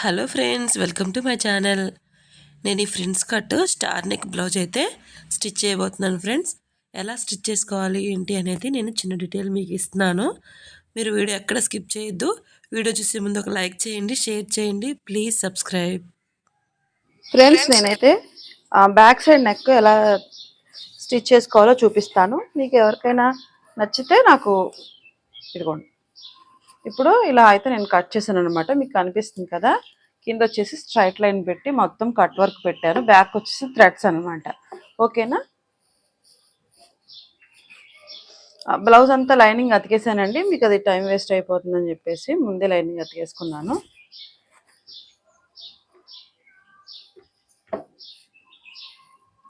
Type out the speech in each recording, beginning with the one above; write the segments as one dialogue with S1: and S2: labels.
S1: Hello friends welcome to my channel. నేను ఈ friends cut star neck blouse అయితే stitch చేయబోతున్నాను ఫ్రెండ్స్. ఎలా స్టిచ్ చేసుకోవాలి ఏంటి అనేది నేను చిన్న డీటెయిల్ మీకు ఇస్తున్నాను. మీరు వీడియో ఎక్కడ స్కిప్ చేయొద్దు. వీడియో చూసే ముందు ఒక లైక్ చేయండి షేర్ చేయండి. Please subscribe.
S2: ఫ్రెండ్స్ నేనైతే బ్యాక్ సైడ్ నెక్ ఎలా స్టిచ్ చేసుకోవాలో చూపిస్తాను. మీకు ఎవరికైనా నచ్చితే నాకు ఇదిగోండి. ఇప్పుడు ఇలా అయితే నేను కట్ చేశాను అనమాట మీకు కనిపిస్తుంది కదా? కింద వచ్చేసి స్ట్రైట్ లైన్ పెట్టి మొత్తం కట్ వర్క్ పెట్టాను. బ్యాక్ వచ్చేసి థ్రెడ్స్ అనమాట ఓకేనా బ్లౌజ్ అంతా లైనింగ్ అతికేసానండి. మీకు అది టైం వేస్ట్ అయిపోతుందని చెప్పేసి ముందే లైనింగ్ అతికేసుకున్నాను.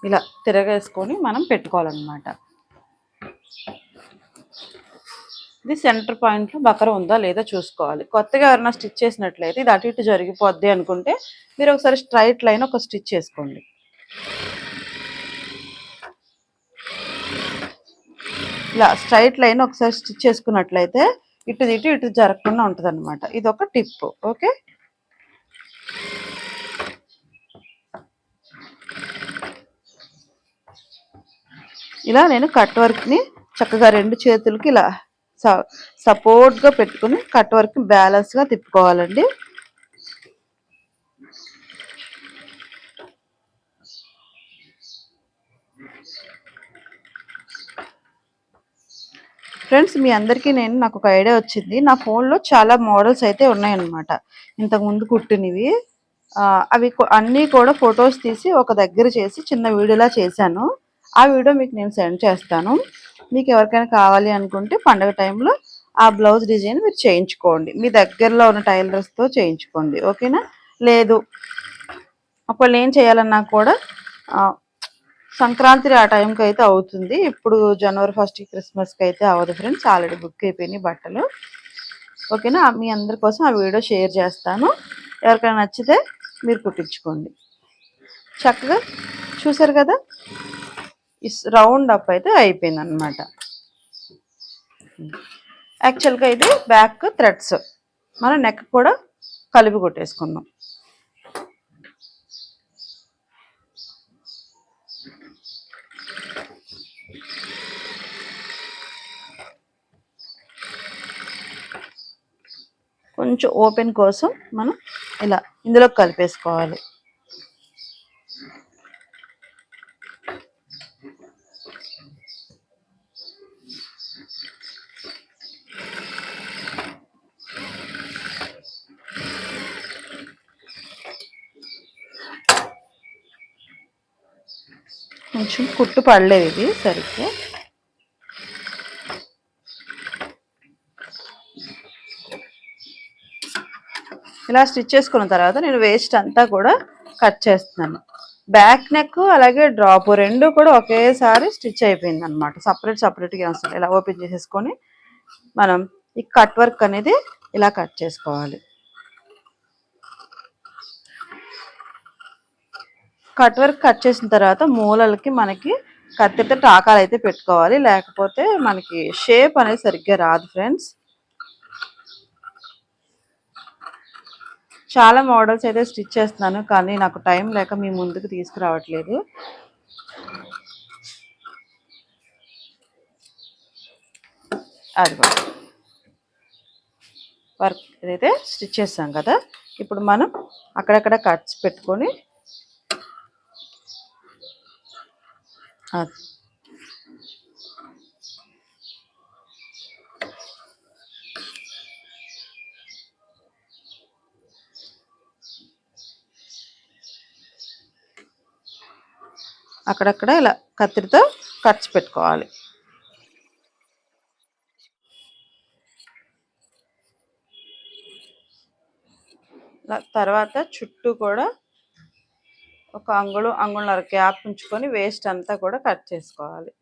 S2: ఇలా తిరగేసుకొని మనం పెట్టుకోవాలన్నమాట. ఇది సెంటర్ పాయింట్లో బకర ఉందా లేదా చూసుకోవాలి. కొత్తగా ఎవరైనా స్టిచ్ చేసినట్లయితే ఇది అటు ఇటు జరిగిపోద్ది అనుకుంటే మీరు ఒకసారి స్ట్రైట్ లైన్ ఒక స్టిచ్ చేసుకోండి. ఇలా స్ట్రైట్ లైన్ ఒకసారి స్టిచ్ చేసుకున్నట్లయితే ఇటు ఇటు ఇటు జరగకుండా ఉంటుంది అనమాట ఇది ఒక టిప్ ఓకే? ఇలా నేను కట్ వర్క్ని చక్కగా రెండు చేతులకి ఇలా సపోర్ట్గా పెట్టుకుని కట్ వర్క్ బ్యాలెన్స్గా తిప్పుకోవాలండి. ఫ్రెండ్స్ మీ అందరికీ నేను నాకు ఒక ఐడియా వచ్చింది. నా ఫోన్లో చాలా మోడల్స్ అయితే ఉన్నాయన్నమాట. ఇంతకుముందు కుట్టినవి. అవి అన్నీ కూడా ఫొటోస్ తీసి ఒక దగ్గర చేసి చిన్న వీడియోలా చేశాను. ఆ వీడియో మీకు నేను సెండ్ చేస్తాను. మీకు ఎవరికైనా కావాలి అనుకుంటే పండగ టైంలో ఆ బ్లౌజ్ డిజైన్ మీరు చేయించుకోండి. మీ దగ్గరలో ఉన్న టైలర్స్తో చేయించుకోండి. ఓకేనా లేదు. ఒకవేళ ఏం చేయాలన్నా కూడా సంక్రాంతి ఆ టైంకి అయితే అవుతుంది. ఇప్పుడు జనవరి ఫస్ట్ క్రిస్మస్కి అయితే అవ్వదు ఫ్రెండ్స్ ఆల్రెడీ బుక్ అయిపోయినాయి బట్టలు. ఓకేనా మీ అందరి కోసం ఆ వీడియో షేర్ చేస్తాను. ఎవరికైనా నచ్చితే మీరు కుట్టించుకోండి. చక్కగా చూసారు కదా? రౌండ్ అప్ అయితే అయిపోయింది అనమాట యాక్చువల్గా ఇది బ్యాక్ థ్రెడ్స్. మనం నెక్ కూడా కలిపి కొట్టేసుకున్నాం కొంచెం ఓపెన్ కోసం మనం ఇలా ఇందులో కలిపేసుకోవాలి. కొంచెం కుట్టు పడలేదు ఇది సరిగ్గా. ఇలా స్టిచ్ చేసుకున్న తర్వాత నేను వేస్ట్ అంతా కూడా కట్ చేస్తున్నాను. బ్యాక్ నెక్ అలాగే డ్రాప్ రెండు కూడా ఒకేసారి స్టిచ్ అయిపోయింది అనమాట సపరేట్ సపరేట్గా వస్తుంది. ఇలా ఓపెన్ చేసేసుకొని మనం ఈ కట్ వర్క్ అనేది ఇలా కట్ చేసుకోవాలి. కట్ వర్క్ కట్ చేసిన తర్వాత మూలలకి మనకి కత్తితో టాకాలు అయితే పెట్టుకోవాలి. లేకపోతే మనకి షేప్ అనేది సరిగ్గా రాదు ఫ్రెండ్స్. చాలా మోడల్స్ అయితే స్టిచ్ చేస్తున్నాను కానీ నాకు టైం లేక మీ ముందుకు తీసుకురావట్లేదు. అది వర్క్ ఏదైతే స్టిచ్ చేస్తాం కదా ఇప్పుడు మనం అక్కడక్కడ కట్స్ పెట్టుకొని అక్కడక్కడ ఇలా కత్తిరితో ఖర్చు పెట్టుకోవాలి. తర్వాత చుట్టూ కూడా ఒక అంగుళం అంగుళన్నర గ్యాప్ ఉంచుకొని వేస్ట్ అంతా కూడా కట్ చేసుకోవాలి.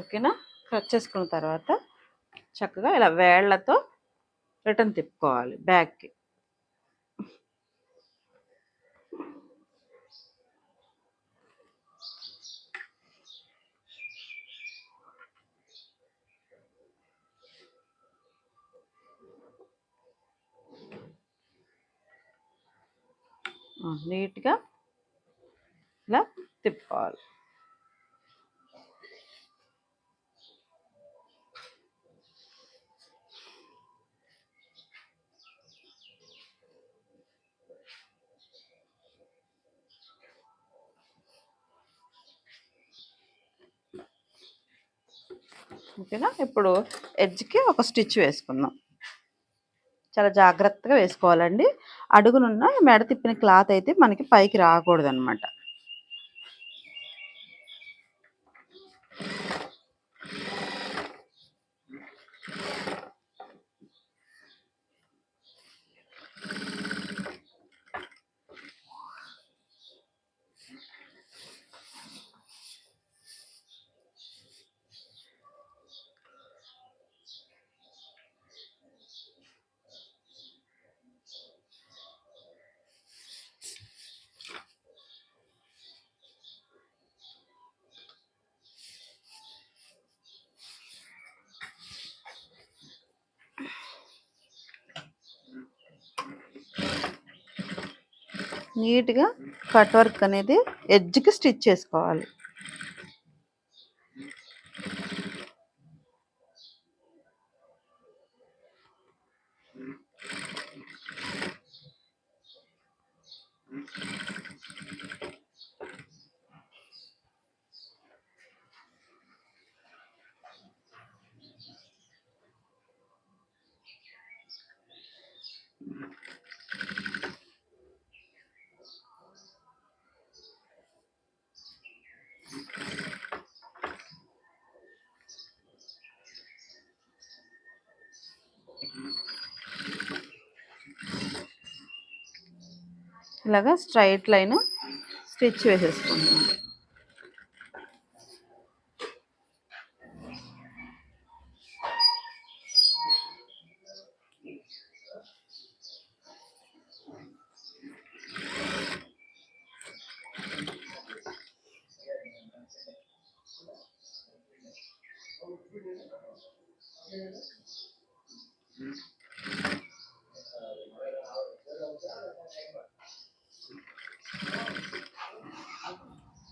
S2: ఓకేనా కట్ చేసుకున్న తర్వాత చక్కగా ఇలా వేళ్ళతో రిటర్న్ తిప్పుకోవాలి. బ్యాగ్కి నీట్గా ఇలా తిప్పాలి. ఓకేనా? ఇప్పుడు ఎడ్జ్కి ఒక స్టిచ్ వేసుకుందాం. చాలా జాగ్రత్తగా వేసుకోవాలండి. అడుగునున్న మెడ తిప్పిన క్లాత్ అయితే మనకి పైకి రాకూడదు నీట్గా కట్ వర్క్ అనేది ఎడ్జ్కి స్టిచ్ చేసుకోవాలి. ఇలాగా స్ట్రైట్ లైన్ స్టిచ్ వేసేసుకుంటున్నాను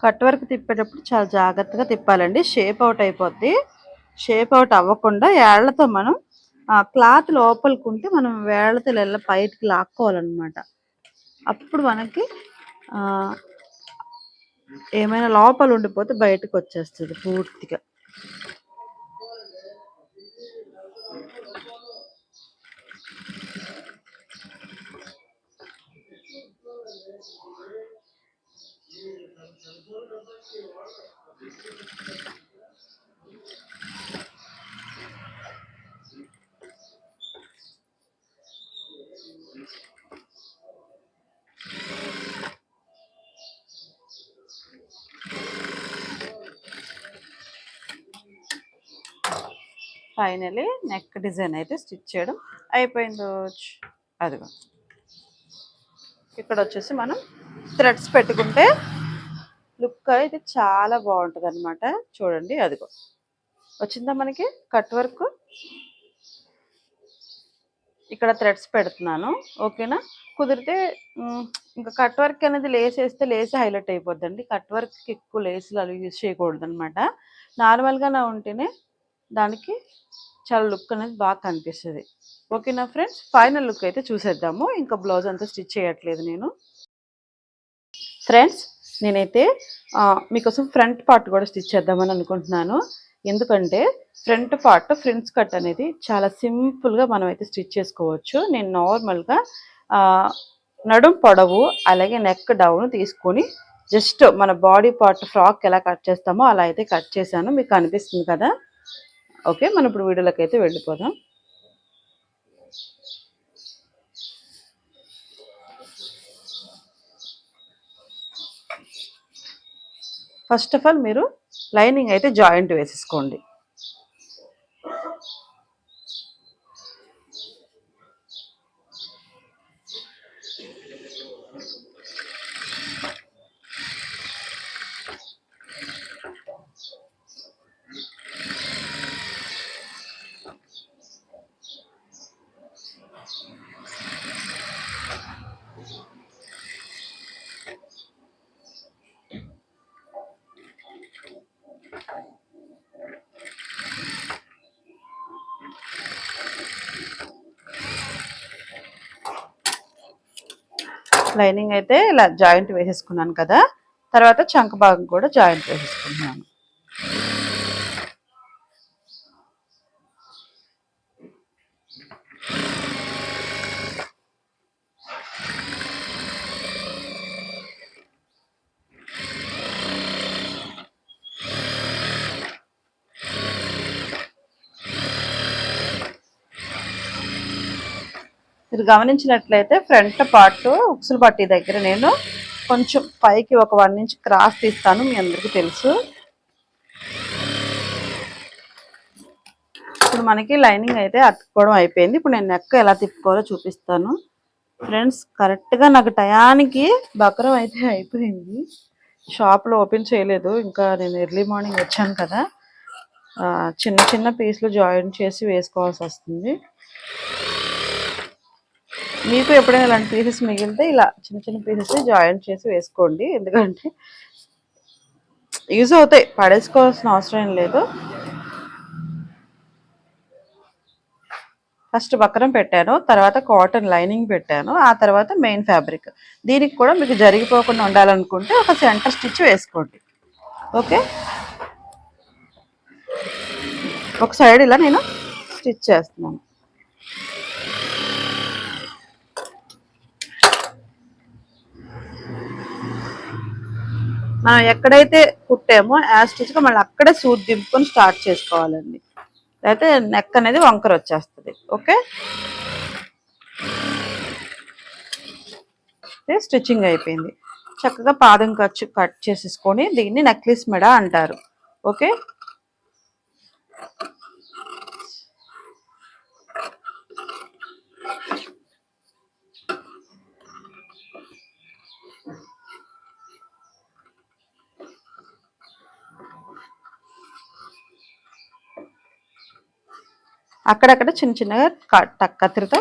S2: కట్ వర్క్ తిప్పేటప్పుడు చాలా జాగ్రత్తగా తిప్పాలండి. షేప్ అవుట్ అయిపోద్ది. షేప్ అవుట్ అవ్వకుండా ఏళ్ళతో మనం క్లాత్ లోపలికుంటే మనం వేళ్ళతో ఇలా పైకి లాక్కోవాలన్నమాట. అప్పుడు మనకి ఏమైనా లోపల ఉండిపోతే బయటకు వచ్చేస్తుంది పూర్తిగా. ఫైనలీ నెక్ డిజైన్ అయితే స్టిచ్ చేయడం అయిపోయిందో అదిగో. ఇక్కడ వచ్చేసి మనం థ్రెడ్స్ పెట్టుకుంటే లుక్ అయితే చాలా బాగుంటుంది అనమాట చూడండి అదిగో. వచ్చిందా మనకి? Cut work? ఇక్కడ థ్రెడ్స్ పెడుతున్నాను. ఓకేనా? కుదిరితే ఇంకా కట్ వర్క్ అనేది లేస్ వేస్తే లేస్ హైలైట్ అయిపోద్దండి. కట్ వర్క్ ఎక్కువ లేసులు అవి యూజ్ చేయకూడదు అనమాట నార్మల్గా నా ఉంటేనే దానికి చాలా లుక్ అనేది బాగా కనిపిస్తుంది. ఓకేనా ఫ్రెండ్స్ ఫైనల్ లుక్ అయితే చూసేద్దాము. ఇంకా బ్లౌజ్ అంతా స్టిచ్ చేయట్లేదు నేను. ఫ్రెండ్స్ నేనైతే మీకోసం ఫ్రంట్ పార్ట్ కూడా స్టిచ్ చేద్దామని అనుకుంటున్నాను. ఎందుకంటే ఫ్రంట్ పార్ట్ ఫ్రింట్స్ కట్ అనేది చాలా సింపుల్గా మనం అయితే స్టిచ్ చేసుకోవచ్చు. నేను నార్మల్గా నడుం పొడవు అలాగే నెక్ డౌన్ తీసుకొని జస్ట్ మన బాడీ పార్ట్ ఫ్రాక్ ఎలా కట్ చేస్తామో అలా అయితే కట్ చేశాను. మీకు అనిపిస్తుంది కదా? ఓకే మనం ఇప్పుడు వీడియోలోకి అయితే వెళ్ళిపోదాం. ఫస్ట్ ఆఫ్ ఆల్ మీరు లైనింగ్ అయితే జాయింట్ వేసేసుకోండి. లైనింగ్ అయితే ఇలా జాయింట్ వేసేసుకున్నాను కదా తర్వాత చంక భాగం కూడా జాయింట్ వేసేసుకున్నాను మీరు గమనించినట్లయితే ఫ్రంట్ పార్ట్ ఉక్సులు పట్టి దగ్గర నేను కొంచెం పైకి ఒక వన్ ఇంచ్ క్రాస్ తీస్తాను మీ అందరికీ తెలుసు. ఇప్పుడు మనకి లైనింగ్ అయితే అతుక్కోవడం అయిపోయింది. ఇప్పుడు నేను నెక్క ఎలా తిప్పుకోవాలో చూపిస్తాను. ఫ్రెండ్స్ కరెక్ట్గా నాకు టయానికి బకరం అయితే అయిపోయింది. షాప్లో ఓపెన్ చేయలేదు. ఇంకా నేను ఎర్లీ మార్నింగ్ వచ్చాను కదా. చిన్న చిన్న పీస్లు జాయిన్ చేసి వేసుకోవాల్సి వస్తుంది. మీకు ఎప్పుడైనా ఇలాంటి పీసెస్ మిగిలితే ఇలా చిన్న చిన్న పీసెస్ జాయిన్ చేసి వేసుకోండి. ఎందుకంటే యూజ్ అవుతాయి. పడేసుకోవాల్సిన అవసరం లేదు. ఫస్ట్ బక్రం పెట్టాను. తర్వాత కాటన్ లైనింగ్ పెట్టాను. ఆ తర్వాత మెయిన్ ఫ్యాబ్రిక్ దీనికి కూడా మీకు జరిగిపోకుండా ఉండాలనుకుంటే ఒక సెంటర్ స్టిచ్ వేసుకోండి. ఓకే? ఒక సైడ్ ఇలా నేను స్టిచ్ చేస్తున్నాను. మనం ఎక్కడైతే కుట్టామో యాజ్గా మళ్ళీ అక్కడే సూట్ దింపుకొని స్టార్ట్ చేసుకోవాలండి. లేకపోతే నెక్ అనేది వంకర వచ్చేస్తుంది. ఓకే? స్టిచ్చింగ్ అయిపోయింది. చక్కగా పాదం ఖర్చు కట్ చేసేసుకొని దీన్ని నెక్లెస్ మెడ అంటారు. ఓకే? అక్కడక్కడ చిన్న చిన్నగా క- కత్తిరితో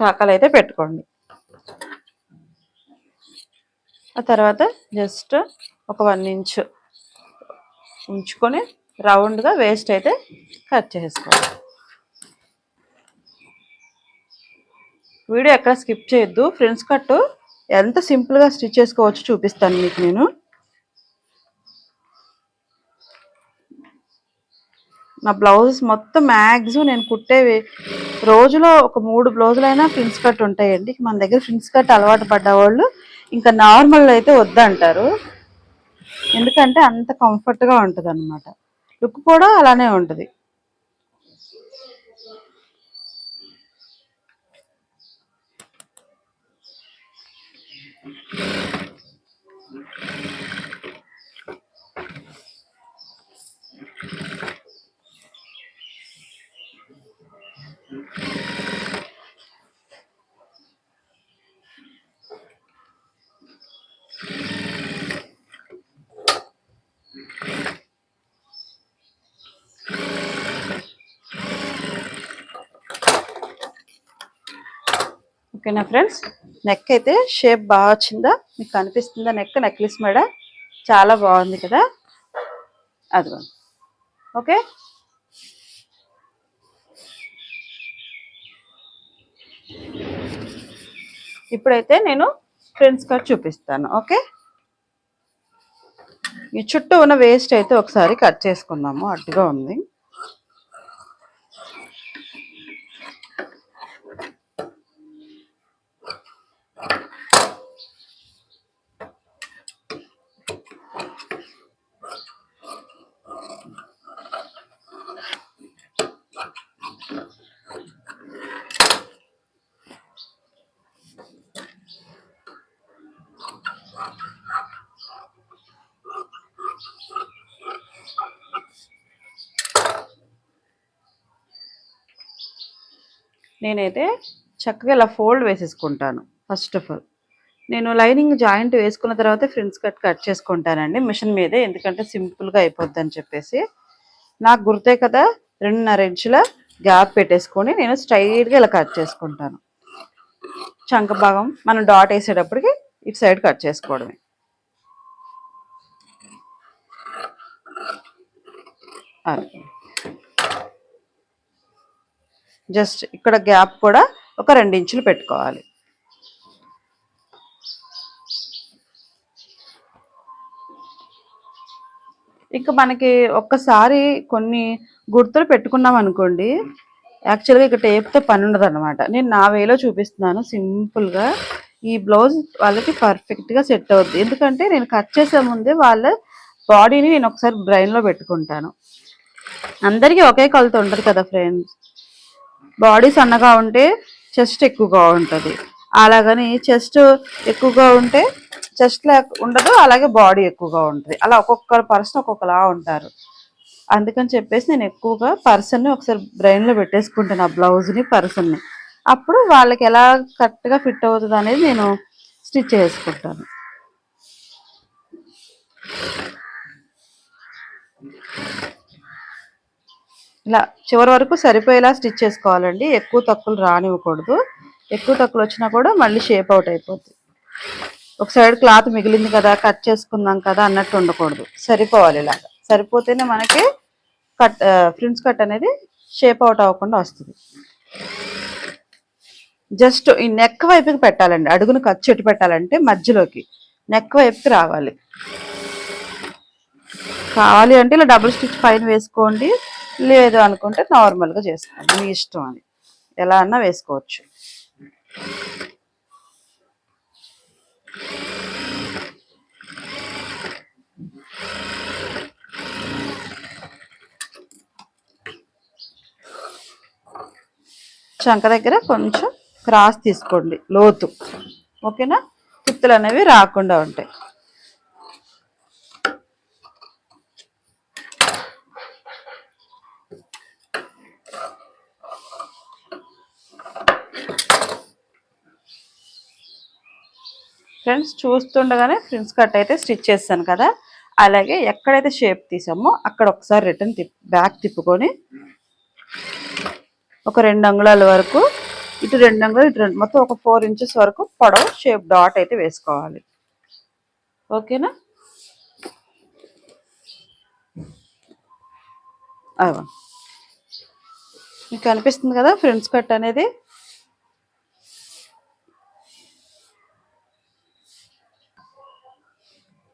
S2: టాకాలు అయితే పెట్టుకోండి. ఆ తర్వాత జస్ట్ ఒక వన్ ఇంచ్ ఉంచుకొని రౌండ్గా వేస్ట్ అయితే కట్ చేసుకోవాలి. వీడియో ఎక్కడ స్కిప్ చేయొద్దు. ఫ్రెండ్స్ కట్టు ఎంత సింపుల్గా స్టిచ్ చేసుకోవచ్చు చూపిస్తాను మీకు నేను. నా బ్లౌజెస్ మొత్తం మ్యాక్సిమం నేను కుట్టేవి రోజులో ఒక మూడు బ్లౌజులైనా ఫ్రిన్స్ కట్ ఉంటాయండి. మన దగ్గర ఫ్రిన్స్ కట్ అలవాటు పడ్డ వాళ్ళు ఇంకా నార్మల్ అయితే వద్దంటారు. ఎందుకంటే అంత కంఫర్ట్గా ఉంటుంది అనమాట లుక్ కూడా అలానే ఉంటుంది. ఓకేనా ఫ్రెండ్స్? నెక్ అయితే షేప్ బాగా వచ్చిందా? మీకు కనిపిస్తుందా నెక్? నెక్లెస్ మేడ చాలా బాగుంది కదా? అదిగో. ఓకే? ఇప్పుడైతే నేను ఫ్రెండ్స్ కట్ చూపిస్తాను ఓకే? ఈ చుట్టూ ఉన్న వేస్ట్ అయితే ఒకసారి కట్ చేసుకుందాము అడ్డుగా ఉంది. నేనైతే చక్కగా ఇలా ఫోల్డ్ వేసేసుకుంటాను. ఫస్ట్ ఆఫ్ ఆల్ నేను లైనింగ్ జాయింట్ వేసుకున్న తర్వాత ఫ్రిన్స్ కట్ కట్ చేసుకుంటానండి మిషన్ మీదే ఎందుకంటే సింపుల్గా అయిపోద్ది అని చెప్పేసి. నాకు గుర్తే కదా రెండున్నర ఇంచుల గ్యాప్ పెట్టేసుకొని నేను స్ట్రైట్గా ఇలా కట్ చేసుకుంటాను. చంక భాగం మనం డాట్ వేసేటప్పటికి ఇటు సైడ్ కట్ చేసుకోవడమే. అలాగే జస్ట్ ఇక్కడ గ్యాప్ కూడా ఒక ఇంచులు పెట్టుకోవాలి. ఇంకా మనకి ఒక్కసారి కొన్ని గుర్తులు పెట్టుకున్నాం అనుకోండి. యాక్చువల్గా ఇక్కడ టేప్తో పని ఉండదు అనమాట నేను నా వేలో చూపిస్తున్నాను సింపుల్గా. ఈ బ్లౌజ్ వాళ్ళకి పర్ఫెక్ట్గా సెట్ అవుద్ది. ఎందుకంటే నేను కట్ చేసే ముందే వాళ్ళ బాడీని నేను ఒకసారి బ్రెయిన్లో పెట్టుకుంటాను. అందరికీ ఒకే కొలత ఉంటుంది కదా ఫ్రెండ్స్. బాడీ సన్నగా ఉంటే చెస్ట్ ఎక్కువగా ఉంటుంది. అలాగని చెస్ట్ ఎక్కువగా ఉంటే చెస్ట్ లేక ఉండదు అలాగే బాడీ ఎక్కువగా ఉంటుంది. అలా ఒక్కొక్క పర్సన్ ఒక్కొక్కలా ఉంటారు. అందుకని చెప్పేసి నేను ఎక్కువగా పర్సన్ని ఒకసారి బ్రెయిన్లో పెట్టేసుకుంటాను ఆ బ్లౌజ్ని పర్సన్ని. అప్పుడు వాళ్ళకి ఎలా కరెక్ట్గా ఫిట్ అవుతుంది అనేది నేను స్టిచ్ చేసుకుంటాను. ఇలా చివరి వరకు సరిపోయేలా స్టిచ్ చేసుకోవాలండి. ఎక్కువ తక్కువలు రానివ్వకూడదు. ఎక్కువ తక్కువలు వచ్చినా కూడా మళ్ళీ షేప్ అవుట్ అయిపోతుంది ఒక సైడ్ క్లాత్ మిగిలింది కదా కట్ చేసుకుందాం కదా అన్నట్టు ఉండకూడదు. సరిపోవాలి ఇలాగా. సరిపోతేనే మనకి కట్ ఫ్రిన్స్ కట్ అనేది షేప్ అవుట్ అవ్వకుండా వస్తుంది. జస్ట్ ఈ నెక్ వైపుకి పెట్టాలండి. అడుగును ఖర్చు ఎటు పెట్టాలంటే మధ్యలోకి. నెక్ వైపుకి రావాలి. కావాలి అంటే ఇలా డబుల్ స్టిచ్ పైన వేసుకోండి. లేదు అనుకుంటే నార్మల్గా చేసుకోండి. మీ ఇష్టం అది. ఎలా అన్నా వేసుకోవచ్చు. చంక దగ్గర కొంచెం క్రాస్ తీసుకోండి. లోతు. ఓకేనా? కుత్తులు అనేవి రాకుండా ఉంటాయి. ఫ్రెండ్స్ చూస్తుండగానే ఫ్రిన్స్ కట్ అయితే స్టిచ్ చేస్తాను కదా. అలాగే ఎక్కడైతే షేప్ తీసామో అక్కడ ఒకసారి రిటర్న్ తిప్ బ్యాక్ తిప్పుకొని ఒక రెండు అంగుళాల వరకు ఇటు రెండు అంగుళాలు ఇటు రెండు మొత్తం ఒక ఫోర్ ఇంచెస్ వరకు పొడవు షేప్ డాట్ అయితే వేసుకోవాలి. ఓకేనా? అవ మీకు అనిపిస్తుంది కదా ఫ్రెండ్స్ కట్ అనేది?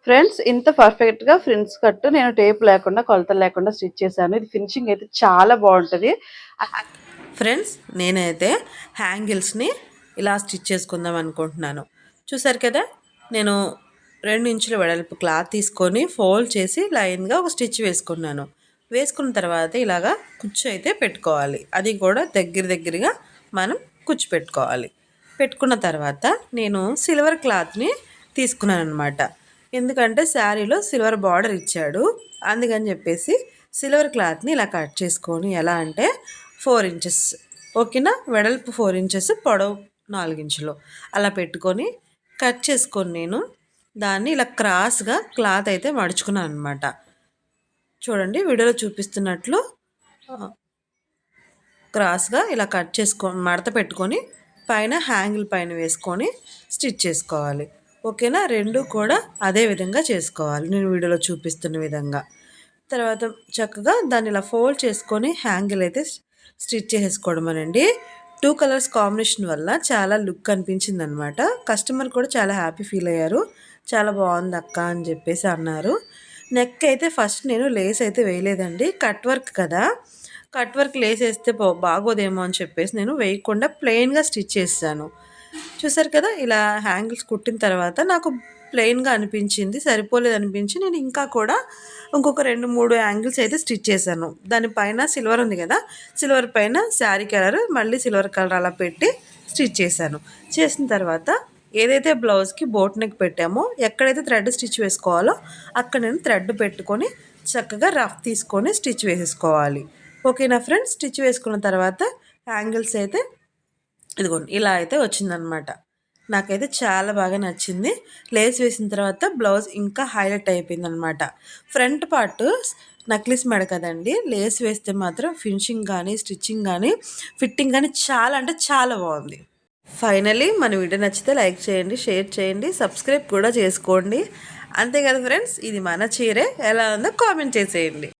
S2: ఫ్రెండ్స్ ఇంత పర్ఫెక్ట్గా ఫ్రిన్స్ నేను టేప్ లేకుండా కొలతలు లేకుండా స్టిచ్ చేశాను. ఇది ఫినిషింగ్ అయితే చాలా బాగుంటుంది.
S1: ఫ్రెండ్స్ నేనైతే హ్యాంగిల్స్ని ఇలా స్టిచ్ చేసుకుందాం అనుకుంటున్నాను. చూసారు కదా నేను రెండు ఇంచుల వెడల్పు క్లాత్ తీసుకొని ఫోల్డ్ చేసి లైన్గా ఒక స్టిచ్ వేసుకున్నాను. వేసుకున్న తర్వాత ఇలాగా కుచ్చు అయితే పెట్టుకోవాలి. అది కూడా దగ్గర దగ్గరగా మనం కుచ్చు పెట్టుకోవాలి. పెట్టుకున్న తర్వాత నేను సిల్వర్ క్లాత్ని తీసుకున్నాను అనమాట ఎందుకంటే శారీలో సిల్వర్ బార్డర్ ఇచ్చాడు. అందుకని చెప్పేసి సిల్వర్ క్లాత్ని ఇలా కట్ చేసుకొని ఎలా అంటే ఫోర్ ఇంచెస్ ఓకేనా? వెడల్పు ఫోర్ ఇంచెస్ పొడవు నాలుగు ఇంచులు అలా పెట్టుకొని కట్ చేసుకొని నేను దాన్ని ఇలా క్రాస్గా క్లాత్ అయితే మడుచుకున్నాను అనమాట చూడండి వీడియోలో చూపిస్తున్నట్లు క్రాస్గా ఇలా కట్ చేసుకొని మడత పెట్టుకొని పైన హ్యాంగిల్ పైన వేసుకొని స్టిచ్ చేసుకోవాలి. ఓకేనా? రెండు కూడా అదే విధంగా చేసుకోవాలి. నేను వీడియోలో చూపిస్తున్న విధంగా. తర్వాత చక్కగా దాన్ని ఇలా ఫోల్డ్ చేసుకొని హ్యాంగిల్ అయితే స్టిచ్ చేసుకోవడం అనండి. టూ కలర్స్ కాంబినేషన్ వల్ల చాలా లుక్ అనిపించింది అనమాట కస్టమర్ కూడా చాలా హ్యాపీ ఫీల్ అయ్యారు. చాలా బాగుంది అక్క అని చెప్పేసి అన్నారు. నెక్ అయితే ఫస్ట్ నేను లేస్ అయితే వేయలేదండి. కట్ వర్క్ కదా. కట్ వర్క్ లేస్ వేస్తే బాగోదేమో అని చెప్పేసి నేను వేయకుండా ప్లెయిన్గా స్టిచ్ చేశాను. చూసారు కదా ఇలా హ్యాంగిల్స్ కుట్టిన తర్వాత నాకు ప్లెయిన్గా అనిపించింది సరిపోలేదు అనిపించి నేను ఇంకా కూడా ఇంకొక రెండు మూడు యాంగిల్స్ అయితే స్టిచ్ చేశాను. దానిపైన సిల్వర్ ఉంది కదా సిల్వర్ పైన శారీ కలర్ మళ్ళీ సిల్వర్ కలర్ అలా పెట్టి స్టిచ్ చేశాను. చేసిన తర్వాత ఏదైతే బ్లౌజ్కి బోట్ నెక్ పెట్టామో ఎక్కడైతే థ్రెడ్ స్టిచ్ వేసుకోవాలో అక్కడ నేను థ్రెడ్ పెట్టుకొని చక్కగా రఫ్ తీసుకొని స్టిచ్ వేసేసుకోవాలి. ఓకేనా ఫ్రెండ్స్? స్టిచ్ వేసుకున్న తర్వాత యాంగిల్స్ అయితే ఇదిగోండి ఇలా అయితే వచ్చిందనమాట. నాకైతే చాలా బాగా నచ్చింది. లేస్ వేసిన తర్వాత బ్లౌజ్ ఇంకా హైలైట్ అయిపోయింది అనమాట ఫ్రంట్ పార్ట్ నక్లీస్ మెడ కదండి లేస్ వేస్తే మాత్రం ఫినిషింగ్ కానీ స్టిచ్చింగ్ కానీ ఫిట్టింగ్ కానీ చాలా అంటే చాలా బాగుంది. ఫైనలీ మన వీడియో నచ్చితే లైక్ చేయండి షేర్ చేయండి సబ్స్క్రైబ్ కూడా చేసుకోండి. అంతే కదా ఫ్రెండ్స్? ఇది మన చీరే. ఎలా ఉందో కామెంట్ చేసేయండి.